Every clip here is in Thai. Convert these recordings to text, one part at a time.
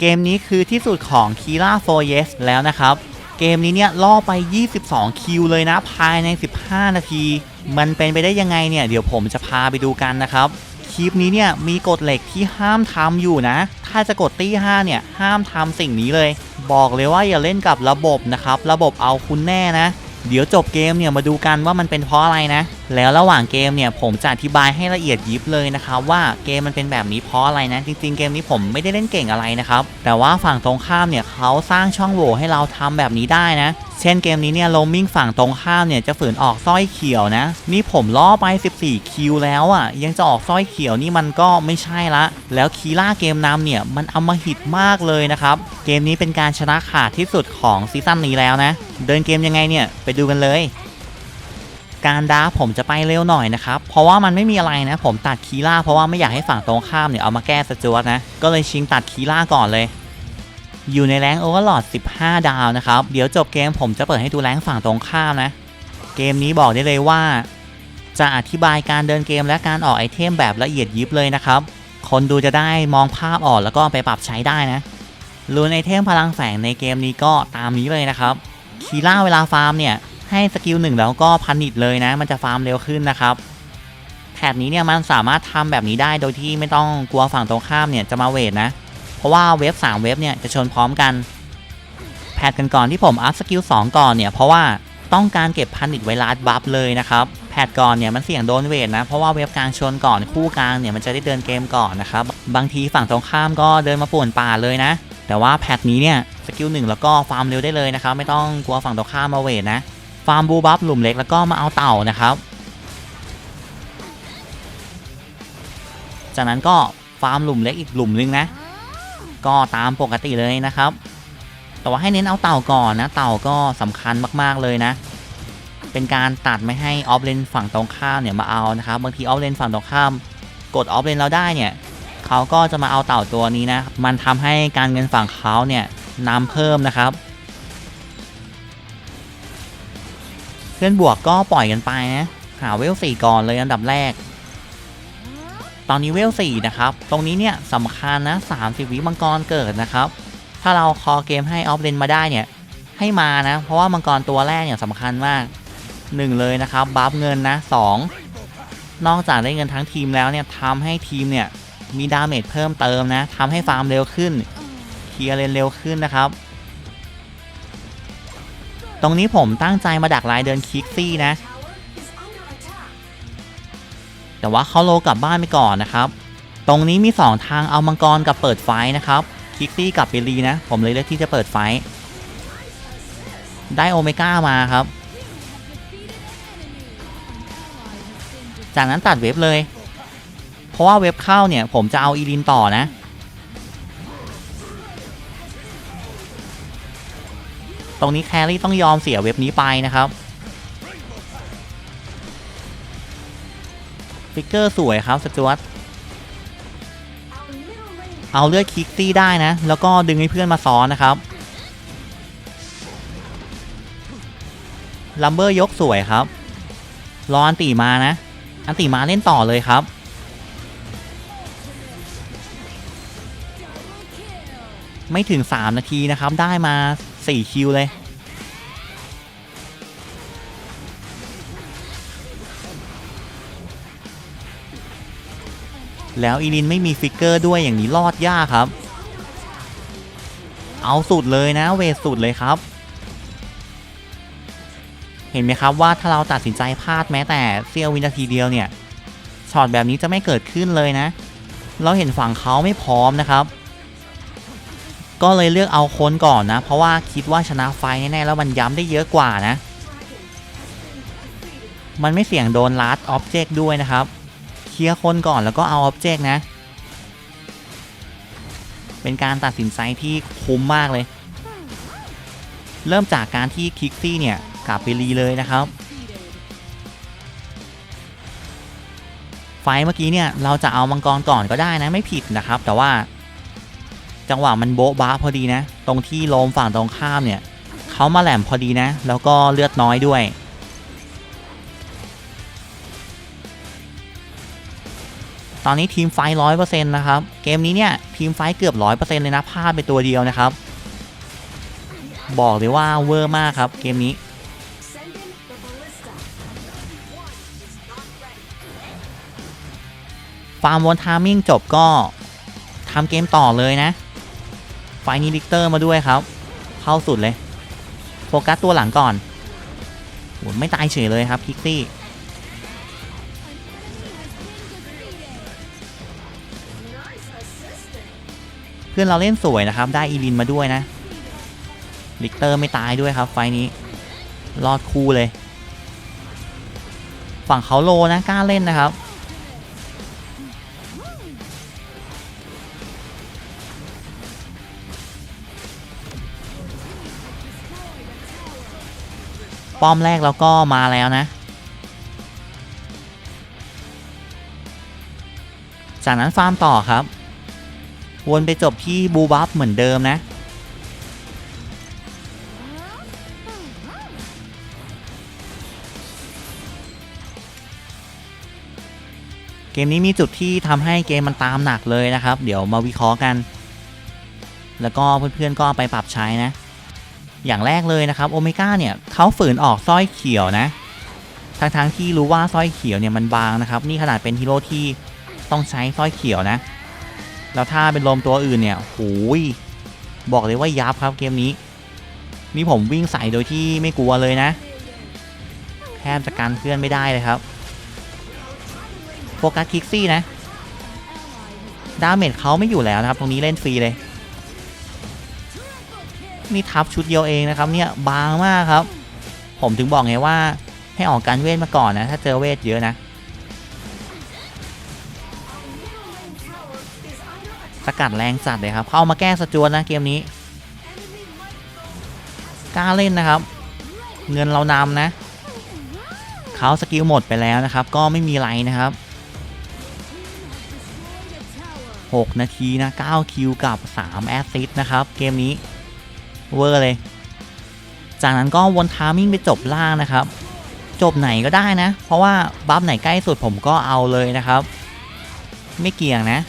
เกมนี้คือที่สุดของ Kira 4 Yes แล้วนะครับ เกมนี้เนี่ยล่อไป 22 คิวเลยนะ ภายใน 15 นาที มันเป็นไปได้ยังไงเนี่ย เดี๋ยวผมจะพาไปดูกันนะครับคลิปนี้เนี่ยมีกฎเหล็กที่ห้ามทำอยู่นะ ถ้าจะกดตี้5เนี่ยห้ามทำสิ่งนี้เลย บอกเลยว่าอย่าเล่นกับระบบนะครับ ระบบเอาคุณแน่นะ เดี๋ยวจบเกมเนี่ยมาดูกันว่ามันเป็นเพราะอะไรนะ แล้วระหว่างเกมเนี่ยผมจะอธิบายให้ละเอียดยิบเลยนะครับว่าเกมมันเป็นแบบนี้เพราะอะไรนะจริงๆเกมนี้ผมไม่ได้เล่นเก่งอะไรนะครับแต่ว่าฝั่งตรงข้ามเนี่ยเขาสร้างช่องโหว่ให้เราทำแบบนี้ได้นะ เช่นเกมนี้เนี่ยโลมิงฝั่งตรงข้ามเนี่ยจะฝืนออกสร้อยเขียวนะ นี่ผมล่อไป 14 คิวแล้วอะ่ะยังจะออกสร้อยเขียวนี่มันก็ไม่ใช่ละ แล้วคีล่าเกมนำเนี่ยมันอมหิตมากเลยนะครับเกมนี้เป็นการชนะขาดที่สุดของซีซั่นนี้แล้วนะ เดินเกมยังไงเนี่ยไปดูกันเลย การดราผมจะไปเร็วหน่อยนะครับ เพราะว่ามันไม่มีอะไรนะ ผมตัดคีล่าเพราะว่าไม่อยากให้ฝั่งตรงข้ามเนี่ยเอามาแก้สจวตนะ ก็เลยชิงตัดคีล่าก่อนเลย อยู่ในแรงโอเวอร์ลอด15 ดาวนะครับ เดี๋ยวจบเกมผมจะเปิดให้ดูแรงฝั่งตรงข้ามนะ เกมนี้บอกได้เลยว่า จะอธิบายการเดินเกมและการออกไอเทมแบบละเอียดยิบเลยนะครับ คนดูจะได้มองภาพออกแล้วก็ไปปรับใช้ได้นะรูนไอเทมพลังแฝงในเกมนี้ก็ตามนี้เลยนะครับคีล่าเวลาฟาร์มเนี่ย ให้สกิลหนึ่งแล้วก็พันิดเลยนะ มันจะฟาร์มเร็วขึ้นนะครับแพทนี้เนี่ยมันสามารถทำแบบนี้ได้โดยที่ไม่ต้องกลัวฝั่งตรงข้ามเนี่ยจะมาเวทนะ เพราะว่าเว็บ3เว็บเนี่ยจะชนพร้อมกัน แพทกันก่อนที่ผมอัพสกิล2ก่อนเนี่ยเพราะว่าต้องการเก็บพันิดไวรัสบัฟเลยนะครับแพทก่อนเนี่ยมันเสี่ยงโดนเวทนะเพราะว่าเว็บกลางชนก่อนคู่กลางเนี่ยมันจะได้เดินเกมก่อนนะครับบางทีฝั่งตรงข้ามก็เดินมาป่วนป่าเลยนะ แต่ว่าแพทนี้เนี่ยสกิลหนึ่งแล้วก็ฟาร์มเร็วได้เลยนะครับไม่ต้องกลัวฝั่งตรงข้ามมาเวทนะ ฟาร์มบูบัฟหลุมเล็กแล้วก็มาเอาเต่านะครับ จากนั้นก็ฟาร์มหลุมเล็กอีกหลุมนึงนะ ก็ตามปกติเลยนะครับ แต่ว่าให้เน้นเอาเต่าก่อนนะ เต่าก็สำคัญมากๆเลยนะ เป็นการตัดไม่ให้ออฟเลนฝั่งตรงข้ามเนี่ยมาเอานะครับบางทีออฟเลนฝั่งตรงข้ามกดออฟเลนเราได้เนี่ยเขาก็จะมาเอาเต่าตัวนี้นะ มันทำให้การเงินฝั่งเขาเนี่ยนำเพิ่มนะครับ เพื่อนบวกก็ปล่อยกันไปนะหาเวลสี่ก่อนเลยอันดับแรก ตอนนี้เวลสี่นะครับ ตรงนี้เนี่ยสำคัญนะ30วิมังกรเกิดนะครับ ถ้าเราคอเกมให้ออฟเลนมาได้เนี่ย ให้มานะ เพราะว่ามังกรตัวแรกเนี่ยสำคัญมาก1เลยนะครับบัฟเงินนะ2นอกจากได้เงินทั้งทีมแล้วเนี่ยทำให้ทีมเนี่ยมีดาเมจเพิ่มเติมนะทำให้ฟาร์มเร็วขึ้นเคลียร์เลนเร็วขึ้นนะครับ ตรงนี้ผมตั้งใจมาดักลายเดินคิกซี่นะ แต่ว่าเขาโลกลับบ้านไปก่อนนะครับ ตรงนี้มี 2 ทางเอามังกรกับเปิดไฟนะครับ คิกซี่กับเบลลีนะ ผมเลยเลือกที่จะเปิดไฟ ได้โอเมก้ามาครับ จากนั้นตัดเว็บเลย เพราะว่าเว็บเข้าเนี่ยผมจะเอาอีลินต่อนะ ตรงนี้แครี่ต้องยอมเสียเว็บนี้ไปนะครับฟิกเกอร์สวยครับสจวตเอาเลือดคิกซี่ได้นะ แล้วก็ดึงให้เพื่อนมาซ้อนนะครับลัมเบอร์ยกสวยครับ รออันตีมานะ อันตีมาเล่นต่อเลยครับ ไม่ถึง 3 นาทีนะครับ ได้มา 4คิวเลย แล้วอีลินไม่มีฟิกเกอร์ด้วยอย่างนี้รอดยากครับ เอาสุดเลยนะเวสุดเลยครับ เห็นไหมครับว่าถ้าเราตัดสินใจพลาดแม้แต่เสี้ยววินาทีเดียวเนี่ยช็อตแบบนี้จะไม่เกิดขึ้นเลยนะ เราเห็นฝั่งเขาไม่พร้อมนะครับ ก็เลยเลือกเอาคนก่อนนะ เพราะว่าคิดว่าชนะไฟแน่ๆแล้วมันย้ำได้เยอะกว่านะ มันไม่เสี่ยงโดนลัดออบเจกต์ด้วยนะครับ เคลียร์คนก่อนแล้วก็เอาออบเจกต์นะ เป็นการตัดสินใจที่คุ้มมากเลย เริ่มจากการที่คิกซี่เนี่ยกลับไปรีเลยนะครับ ไฟเมื่อกี้เนี่ยเราจะเอามังกรก่อนก็ได้นะไม่ผิดนะครับ แต่ว่า จังหวะมันโบ๊ะบ้าพอดีนะ ตรงที่โลมฝั่งตรงข้ามเนี่ยเขามาแหลมพอดีนะ แล้วก็เลือดน้อยด้วย ตอนนี้ทีมไฟร้อยเปอร์เซ็นต์นะครับ เกมนี้เนี่ยทีมไฟเกือบร้อยเปอร์เซ็นต์เลยนะพลาดไปตัวเดียวนะครับ บอกเลยว่าเวอร์มากครับเกมนี้ฟาร์มวนทามิ่งจบก็ทำเกมต่อเลยนะ ไฟนี้ลิกเตอร์มาด้วยครับ เข้าสุดเลย โฟกัสตัวหลังก่อนโหไม่ตายเฉยเลยครับคิกซี่เพื่อนเราเล่นสวยนะครับ ได้อีลินมาด้วยนะลิกเตอร์ไม่ตายด้วยครับ ไฟนี้ รอดคู่เลย ฝั่งเขาโลนะกล้าเล่นนะครับ ป้อมแรกเราก็มาแล้วนะ จากนั้นฟาร์มต่อครับ วนไปจบที่บูบัฟเหมือนเดิมนะ เกมนี้มีจุดที่ทำให้เกมมันตามหนักเลยนะครับ เดี๋ยวมาวิเคราะห์กัน แล้วก็เพื่อนๆก็ไปปรับใช้นะ อย่างแรกเลยนะครับโอเมก้าเนี่ยเขาฝืนออกสร้อยเขียวนะทั้งๆที่รู้ว่าสร้อยเขียวเนี่ยมันบางนะครับ นี่ขนาดเป็นฮีโร่ที่ต้องใช้สร้อยเขียวนะ แล้วถ้าเป็นลมตัวอื่นเนี่ยโอ้ยบอกเลยว่ายับครับเกมนี้ นี่ผมวิ่งใส่โดยที่ไม่กลัวเลยนะแทบจะกันเพื่อนไม่ได้เลยครับโฟกัสคิกซี่นะดาเมจเขาไม่อยู่แล้วนะครับ ตรงนี้เล่นฟรีเลย นี่ทับชุดเดียวเองนะครับเนี่ยบางมากครับ ผมถึงบอกไงว่าให้ออกการเวทมาก่อนนะถ้าเจอเวทเยอะนะสกัดแรงจัดเลยครับ เข้ามาแก้สจวนนะเกมนี้กล้าเล่นนะครับ เงินเรานำนะเขาสกิลหมดไปแล้วนะครับ ก็ไม่มีไรนะครับ 6 นาทีนะ 9 คิวกับ 3 แอสซิสต์นะครับ เกมนี้ เวอร์เลย จากนั้นก็วนทามิ่งไปจบล่างนะครับ จบไหนก็ได้นะ เพราะว่าบัฟไหนใกล้สุดผมก็เอาเลยนะครับ ไม่เกี่ยงนะ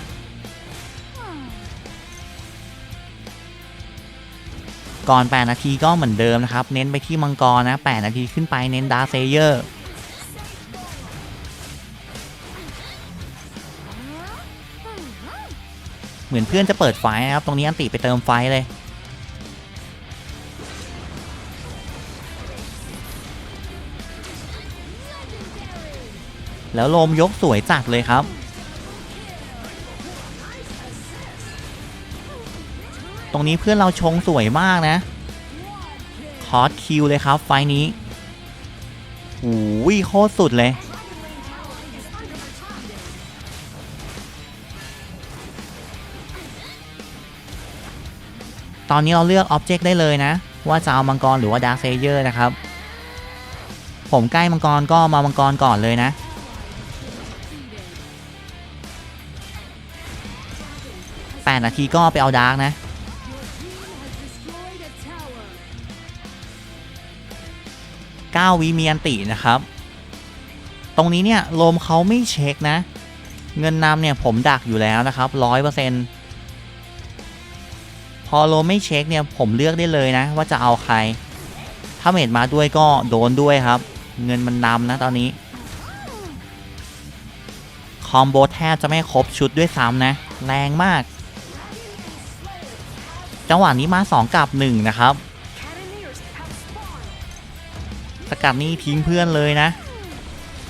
ก่อน 8 นาทีก็เหมือนเดิมนะครับ เน้นไปที่มังกรนะ 8 นาทีขึ้นไปเน้นดาร์เซเยอร์ เหมือนเพื่อนจะเปิดไฟนะครับ ตรงนี้อันติไปเติมไฟเลย แล้วลมยกสวยจัดเลยครับ ตรงนี้เพื่อนเราชงสวยมากนะ คอร์สคิวเลยครับ ไฟนี้โอ้ยโคตรสุดเลย ตอนนี้เราเลือกอ็อบเจกต์ได้เลยนะ ว่าจะเอามังกรหรือว่าดาร์เซเยอร์นะครับ ผมใกล้มังกรก็มามังกรก่อนเลยนะ 8 นาทีก็ไปเอาดาร์กนะ 9 วิมีอันตินะครับ ตรงนี้เนี่ยโลมเขาไม่เช็คนะ เงินนำเนี่ยผมดักอยู่แล้วนะครับร้อยเปอร์เซ็นต์พอโลมไม่เช็คเนี่ยผมเลือกได้เลยนะ ว่าจะเอาใคร ถ้าเมดมาด้วยก็โดนด้วยครับ เงินมันนำนะตอนนี้คอมโบแทบจะไม่ครบชุดด้วยซ้ำนะ แรงมาก จังหวะนี้มา 2 กับ 1 นะครับ สกัดนี่ทิ้งเพื่อนเลยนะ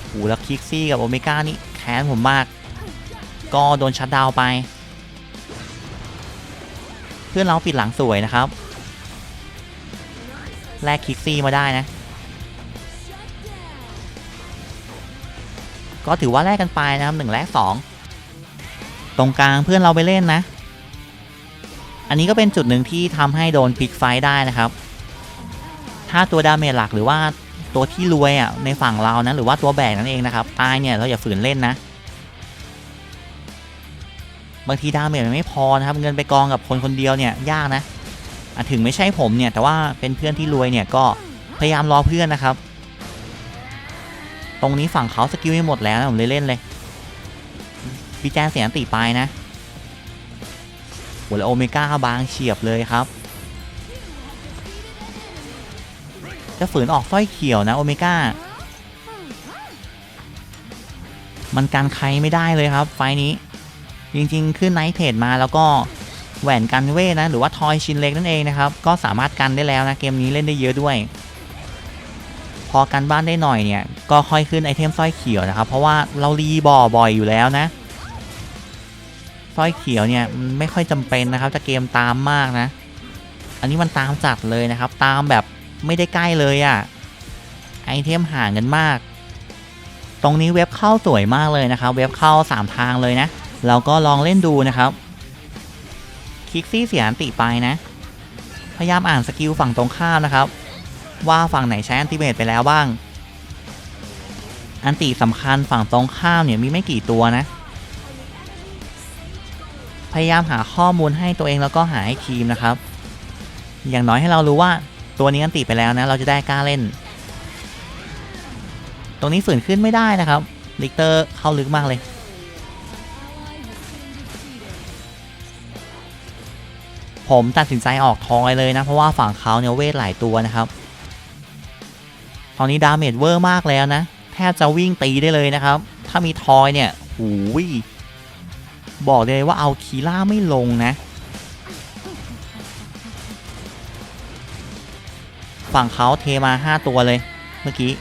โอ้แล้วคิกซี่กับโอเมก้านี่แค้นผมมาก ก็โดนชัดดาวไป เพื่อนเราปิดหลังสวยนะครับ แลกคิกซี่มาได้นะ ก็ถือว่าแลกกันไปนะครับหนึ่งแลกสองตรงกลางเพื่อนเราไปเล่นนะ อันนี้ก็เป็นจุดหนึ่งที่ทำให้โดนพลิกไฟได้นะครับ ถ้าตัวดาเมจหลักหรือว่าตัวที่รวยอะในฝั่งเรานะหรือว่าตัวแบกนั่นเองนะครับตายเนี่ยเราอย่าฝืนเล่นนะ บางทีดาเมจมันไม่พอนะครับ เงินไปกองกับคนคนเดียวเนี่ยยากนะอะถึงไม่ใช่ผมเนี่ยแต่ว่าเป็นเพื่อนที่รวยเนี่ยก็พยายามรอเพื่อนนะครับ ตรงนี้ฝั่งเขาสกิลไม่หมดแล้วนะผมเลยเล่นเลยพี่แจนเสียอันติไปนะ โหแล้วโอเมก้าบางเฉียบเลยครับ จะฝืนออกสร้อยเขียวนะโอเมก้า มันกันใครไม่ได้เลยครับ ไฟนี้ จริงๆ ขึ้นไนท์เทรดมาแล้วก็แหวนกันเวทนะ หรือว่าทอยชินเล็กนั่นเองนะครับ ก็สามารถกันได้แล้วนะ เกมนี้เล่นได้เยอะด้วย พอกันบ้านได้หน่อยเนี่ย ก็ค่อยขึ้นไอเทมสร้อยเขียวนะครับ เพราะว่าเรารีบ่อบ่อยอยู่แล้วนะ ร้อยเขียวเนี่ยมันไม่ค่อยจำเป็นนะครับจะเกมตามมากนะ อันนี้มันตามจัดเลยนะครับ ตามแบบไม่ได้ใกล้เลยอะ่ะไอเทมห่างกันมาก ตรงนี้เว็บเข้าสวยมากเลยนะครับ เว็บเข้า 3 ทางเลยนะ เราก็ลองเล่นดูนะครับคลิกซี่เสียอันติไปนะ พยายามอ่านสกิลฝั่งตรงข้ามนะครับ ว่าฝั่งไหนใช้อันติเมตไปแล้วบ้าง อันติสำคัญฝั่งตรงข้ามเนี่ยมีไม่กี่ตัวนะ พยายามหาข้อมูลให้ตัวเองแล้วก็หาให้ทีมนะครับ อย่างน้อยให้เรารู้ว่าตัวนี้อันติไปแล้วนะ เราจะได้กล้าเล่น ตรงนี้ฝืนขึ้นไม่ได้นะครับลิกเตอร์เข้าลึกมากเลยผมตัดสินใจออกทอยเลยนะ เพราะว่าฝั่งเขาเนี่ยเวทหลายตัวนะครับ ตอนนี้ดาเมจเวอร์มากแล้วนะ แทบจะวิ่งตีได้เลยนะครับ ถ้ามีทอยเนี่ยหูย บอกเลยว่าเอาคีล่าไม่ลงนะ ฝั่งเขาเทมา 5 ตัวเลยเมื่อกี้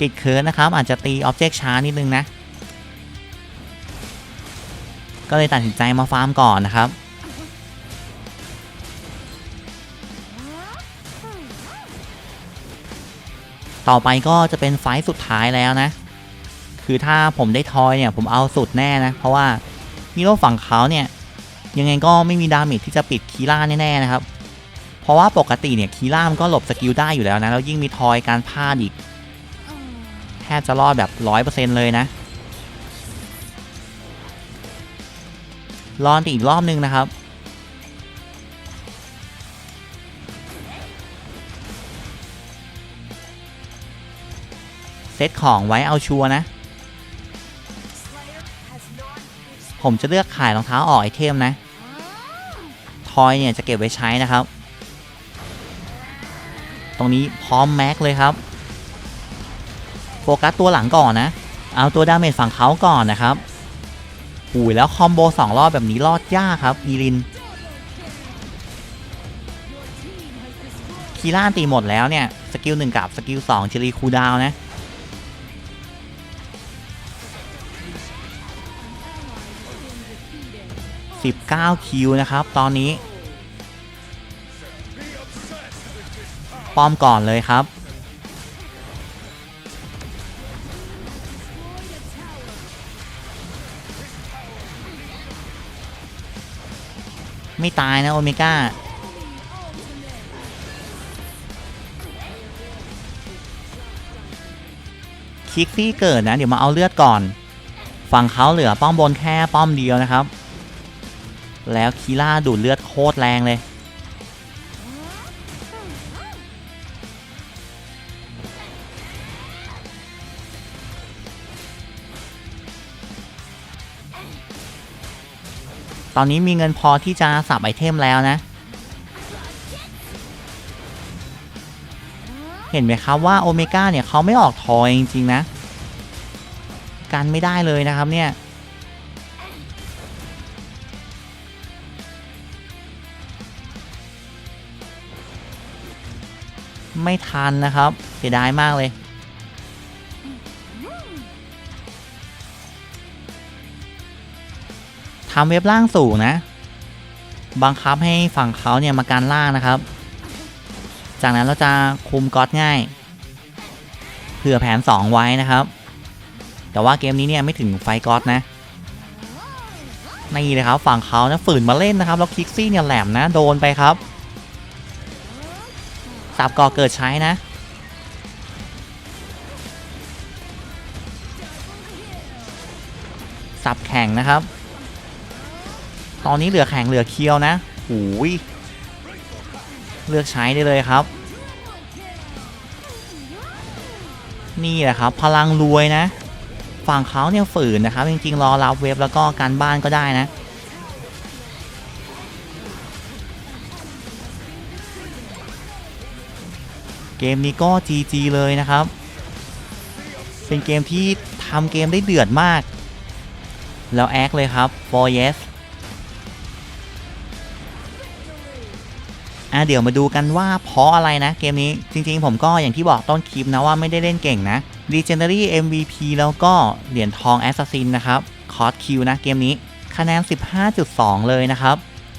ติดเคิร์นนะครับ อาจจะตีออบเจกต์ช้านิดนึงนะ ก็เลยตัดสินใจมาฟาร์มก่อนนะครับ ต่อไปก็จะเป็นไฟสุดท้ายแล้วนะ คือถ้าผมได้ทอยเนี่ยผมเอาสุดแน่นะ เพราะว่าฮีโร่ฝั่งเขาเนี่ยยังไงก็ไม่มีดาเมจที่จะปิดคีล่าแน่ๆนะครับ เพราะว่าปกติเนี่ยคีล่ามันก็หลบสกิลได้อยู่แล้วนะ แล้วยิ่งมีทอยการพลาดอีก แทบจะรอดแบบร้อยเปอร์เซ็นต์เลยนะ รอนอีกรอบนึงนะครับ ซตของไว้เอาชัวนะ ผมจะเลือกขายรองเท้าออกไอเทมนะ ทอยเนี่ยจะเก็บไว้ใช้นะครับ ตรงนี้พร้อมแม็กเลยครับ โฟกัสตัวหลังก่อนนะ เอาตัวดาเมจฝั่งเขาก่อนนะครับอุ้ยแล้วคอมโบสองรอบแบบนี้รอดยากครับ อีรินคีร่าตีหมดแล้วเนี่ย สกิลหนึ่งกับสกิลสองชิลีคูดาวนะ 19 คิวนะครับ ตอนนี้ ป้อมก่อนเลยครับ ไม่ตายนะโอเมก้าคิกซี่เกิดนะ เดี๋ยวมาเอาเลือดก่อน ฝั่งเขาเหลือป้อมบนแค่ป้อมเดียวนะครับ แล้วคีล่าดูดเลือดโคตรแรงเลย ตอนนี้มีเงินพอที่จะสับไอเทมแล้วนะ เห็นไหมครับว่าโอเมก้าเนี่ยเขาไม่ออกทอยจริง ๆ นะ กันไม่ได้เลยนะครับเนี่ย ไม่ทันนะครับเสียดายมากเลย ทำเว็บล่างสูงนะ บังคับให้ฝั่งเขาเนี่ยมาการล่างนะครับ จากนั้นเราจะคุมก๊อตง่าย เผื่อแผน 2 ไว้นะครับ แต่ว่าเกมนี้เนี่ยไม่ถึงไฟก๊อตนะนี่เลยครับฝั่งเขานะฝืนมาเล่นนะครับ แล้วคิกซี่เนี่ยแหลมนะโดนไปครับ สับก่อเกิดใช้นะ สับแข่งนะครับ ตอนนี้เหลือแข่งเหลือเคียวนะหูยเลือกใช้ได้เลยครับ นี่แหละครับ พลังรวยนะ ฝั่งเขาเนี่ยฝืนนะครับ จริงๆ รอรับเว็บแล้วก็การบ้านก็ได้นะ เกมนี้ก็ GG เลยนะครับ เป็นเกมที่ทำเกมได้เดือดมาก แล้วแอคเลยครับ for yes อะเดี๋ยวมาดูกันว่าเพราะอะไรนะเกมนี้จริงๆ ผมก็อย่างที่บอกต้นคลิปนะว่าไม่ได้เล่นเก่งนะ Legendary MVP แล้วก็เหรียญทอง Assassin นะครับคอร์สคิวนะเกมนี้คะแนน 15.2 เลยนะครับ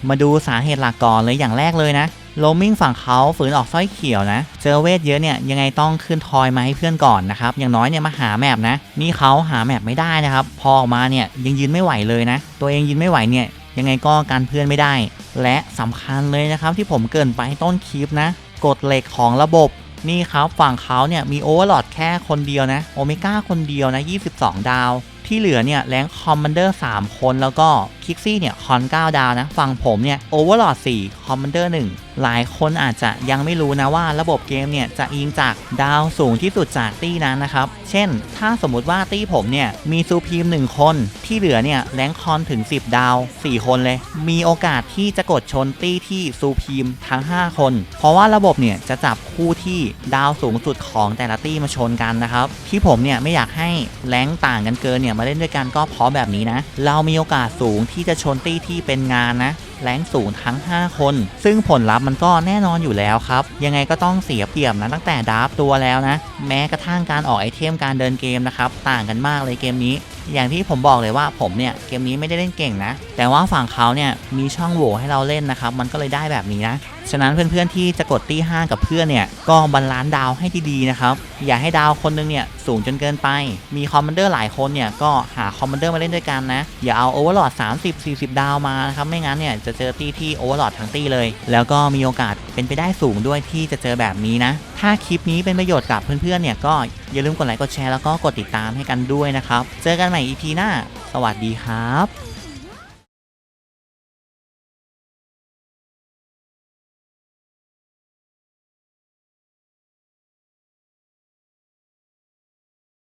มาดูสาเหตุหลักก่อนเลยอย่างแรกเลยนะ โลมิงฝั่งเขาฝืนออกสร้อยเขียวนะ เจอเวทเยอะเนี่ยยังไงต้องขึ้นทอยมาให้เพื่อนก่อนนะครับ อย่างน้อยเนี่ยมาหาแมปนะ นี่เขาหาแมปไม่ได้นะครับ พอออกมาเนี่ยยังยืนไม่ไหวเลยนะ ตัวเองยืนไม่ไหวเนี่ยยังไงก็การเพื่อนไม่ได้ และสำคัญเลยนะครับที่ผมเกินไปต้นคลิปนะ กฎเหล็กของระบบนี่ครับฝั่งเขาเนี่ยมีโอเวอร์ลอดแค่คนเดียวนะโอเมก้าคนเดียวนะ 22 ดาว ที่เหลือเนี่ยแรงคอมมานเดอร์3คนแล้วก็คิกซี่เนี่ยคอน9ดาวนะ ฝั่งผมเนี่ยโอเวอร์ลอด4คอมมานเดอร์1หลายคนอาจจะยังไม่รู้นะว่าระบบเกมเนี่ยจะอิงจากดาวสูงที่สุดจากตี้นั้นนะครับ เช่น ถ้าสมมุติว่าตี้ผมเนี่ยมีซูพีม1 คน ที่เหลือเนี่ยแรงคอนถึง 10 ดาว 4 คนเลย มีโอกาสที่จะกดชนตี้ที่ซูพีมทั้ง 5 คน เพราะว่าระบบเนี่ยจะจับคู่ที่ดาวสูงสุดของแต่ละตี้มาชนกันนะครับที่ผมเนี่ยไม่อยากให้แรงต่างกันเกินเนี่ยมาเล่นด้วยกันก็พร้อมแบบนี้นะ เรามีโอกาสสูงที่จะชนตี้ที่เป็นงานนะแรงสูงทั้ง 5 คน ซึ่งผลลัพธ์มันก็แน่นอนอยู่แล้วครับ ยังไงก็ต้องเสียเปรียบนะตั้งแต่ดราฟตัวแล้วนะ แม้กระทั่งการออกไอเทมการเดินเกมนะครับ ต่างกันมากเลยเกมนี้อย่างที่ผมบอกเลยว่าผมเนี่ยเกมนี้ไม่ได้เล่นเก่งนะ แต่ว่าฝั่งเขาเนี่ยมีช่องโหว่ให้เราเล่นนะครับมันก็เลยได้แบบนี้นะฉะนั้นเพื่อนๆที่จะกดตีห้ากับเพื่อนเนี่ยก็บาลานดาวให้ดีๆนะครับอย่าให้ดาวคนนึงเนี่ยสูงจนเกินไป มีคอมมานเดอร์หลายคนเนี่ยก็หาคอมมานเดอร์มาเล่นด้วยกันนะอย่าเอาโอเวอร์ลอด30 40 ดาวมานะครับไม่งั้นเนี่ยจะเจอตีที่โอเวอร์ลอดทั้งตีเลย แล้วก็มีโอกาสเป็นไปได้สูงด้วยที่จะเจอแบบนี้นะ ถ้าคลิปนี้เป็นประโยชน์กับเพื่อนๆเนี่ยก็อย่าลืมกดไลค์กดแชร์แล้วก็กดติดตามให้กันด้วยนะครับ เจอกันใหม่ EP หน้า สวัสดีครับ